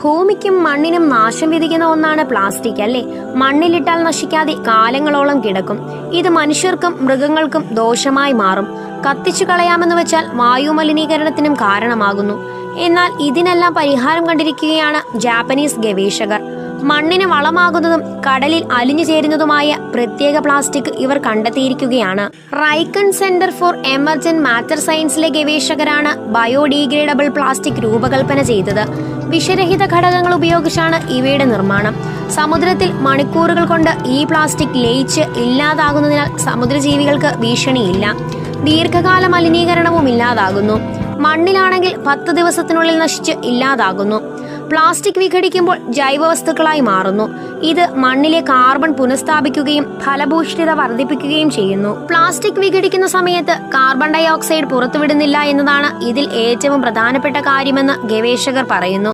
ഭൂമിക്കും മണ്ണിനും നാശം വിധിക്കുന്ന ഒന്നാണ് പ്ലാസ്റ്റിക് അല്ലേ? മണ്ണിലിട്ടാൽ നശിക്കാതെ കാലങ്ങളോളം കിടക്കും. ഇത് മനുഷ്യർക്കും മൃഗങ്ങൾക്കും ദോഷമായി മാറും. കത്തിച്ചു കളയാമെന്ന് വെച്ചാൽ വായു മലിനീകരണത്തിനും കാരണമാകുന്നു. എന്നാൽ ഇതിനെല്ലാം പരിഹാരം കണ്ടിരിക്കുകയാണ് ജാപ്പനീസ് ഗവേഷകർ. മണ്ണിന് വളമാകുന്നതും കടലിൽ അലിഞ്ഞു ചേരുന്നതുമായ പ്രത്യേക പ്ലാസ്റ്റിക് ഇവർ കണ്ടെത്തിയിരിക്കുകയാണ്. റൈക്കൺ സെന്റർ ഫോർ എമർജന്റ് മാറ്റർ സയൻസിലെ ഗവേഷകരാണ് ബയോഡീഗ്രേഡബിൾ പ്ലാസ്റ്റിക് രൂപകൽപ്പന ചെയ്തത്. വിഷരഹിത ഘടകങ്ങൾ ഉപയോഗിച്ചാണ് ഇവയുടെ നിർമ്മാണം. സമുദ്രത്തിൽ മണിക്കൂറുകൾ കൊണ്ട് ഈ പ്ലാസ്റ്റിക് ലയിച്ച് ഇല്ലാതാകുന്നതിനാൽ സമുദ്രജീവികൾക്ക് ഭീഷണിയില്ല. ദീർഘകാല മലിനീകരണവും ഇല്ലാതാകുന്നു. മണ്ണിലാണെങ്കിൽ പത്ത് ദിവസത്തിനുള്ളിൽ നശിച്ച് ഇല്ലാതാകുന്നു. പ്ലാസ്റ്റിക് വിഘടിക്കുമ്പോൾ ജൈവവസ്തുക്കളായി മാറുന്നു. ഇത് മണ്ണിലെ കാർബൺ പുനഃസ്ഥാപിക്കുകയും ഫലഭൂഷ്ഠിത വർദ്ധിപ്പിക്കുകയും ചെയ്യുന്നു. പ്ലാസ്റ്റിക് വിഘടിക്കുന്ന സമയത്ത് കാർബൺ ഡൈ ഓക്സൈഡ് പുറത്തുവിടുന്നില്ല എന്നതാണ് ഇതിൽ ഏറ്റവും പ്രധാനപ്പെട്ട കാര്യമെന്ന് ഗവേഷകർ പറയുന്നു.